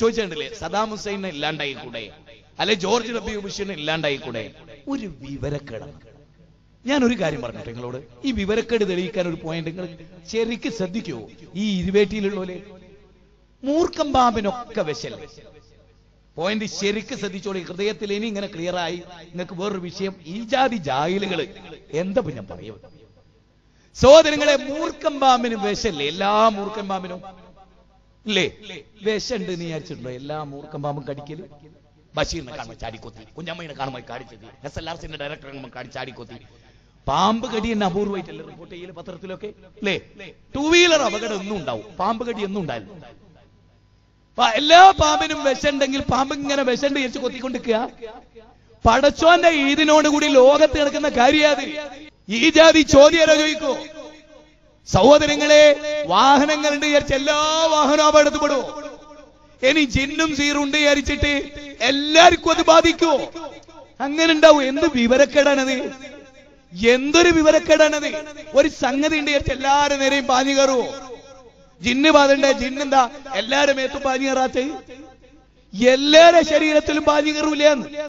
ചോദിച്ചിട്ടില്ലേ സദാം ഹുസൈനെ ഇല്ലാണ്ടായിക്കൂടെ? അല്ലെ George W ബുഷിനെ ഇല്ലാണ്ടായിക്കൂടെ? ഒരു വിവരക്കേടാണ് ഞാൻ ഒരു കാര്യം പറഞ്ഞിട്ട് നിങ്ങളോട്? ഈ വിവരക്കേട് തെളിയിക്കാൻ ഒരു പോയിന്റ് നിങ്ങൾ ശരിക്കും ശ്രദ്ധിക്കൂ? ഈ ഇരുവേറ്റിയിലുള്ളോലെ മൂർക്കം പാമ്പിനൊക്കെ പോയിന്റ് ശരിക്ക് ശ്രദ്ധിച്ചോളി. ഹൃദയത്തിൽ ഇനി ഇങ്ങനെ ക്ലിയർ ആയി നിങ്ങൾക്ക് വേറൊരു വിഷയം. ഈ ജാതി ജാഹിലുകൾ എന്താ ഞാൻ പറയും സഹോദരങ്ങളെ മൂർഖം പാമ്പിന് എല്ലാ മൂർക്കം പാമ്പിനും ഇല്ലേ വിശണ്ട് നീ വിചാരിച്ചിട്ടുണ്ടോ എല്ലാ മൂർക്കം പാമ്പും കടിക്കൽ. ബഷീറിനെ കാണുമ്പോൾ ചാടിക്കൊത്തി. കുഞ്ഞമ്മയെ കാണുമ്പോൾ കാടിച്ചെത്തി എസ് എൽ ആർ സിന്റെ ഡയറക്ടറെ കാണുമ്പോൾ കാടി ചാടിക്കൊത്തി. പാമ്പ് കടി എന്നെ അപൂർവമായിട്ടല്ലേ റിപ്പോർട്ട് ചെയ്യൽ പത്രത്തിലൊക്കെ? അല്ലേ ടൂ വീലർ അപകടം ഒന്നും ഉണ്ടാവും. പാമ്പ് കടി ഒന്നും ഉണ്ടായില്ല എല്ലാ പാമ്പിനും വിശണ്ടെങ്കിൽ പാമ്പ് ഇങ്ങനെ വിശണ്ട് വിരിച്ച് കൊത്തിക്കൊണ്ടിരിക്കുക. പടച്ചോന്റെ ഈദിനോട് കൂടി ലോകത്ത് കിടക്കുന്ന കാര്യാത് ഈ ജാതി ചോദ്യം ചോദിക്കോ സഹോദരങ്ങളെ വാഹനങ്ങളുണ്ട് വിചാരിച്ച് എല്ലാ വാഹനവും അപകടത്തിൽപ്പെടുമോ ഇനി ജിന്നും സീറുണ്ട് വിചാരിച്ചിട്ട് എല്ലാവർക്കും അത് ബാധിക്കുവോ അങ്ങനെ ഉണ്ടാവും. എന്ത് വിവരക്കേടാണത്? എന്തൊരു വിവരക്കേടാണത്? ഒരു സംഗതി ഉണ്ട് വിചാരിച്ച് എല്ലാരും നേരെയും പാഞ്ഞു കയറുവോ? ജിന്ന് ബാധണ്ടേ ജിന്നെന്താ എല്ലാരും മേത്തും പാഞ്ഞു കയറാത്ത എല്ലാരെ ശരീരത്തിലും പാഞ്ഞു കയറൂലെന്ന്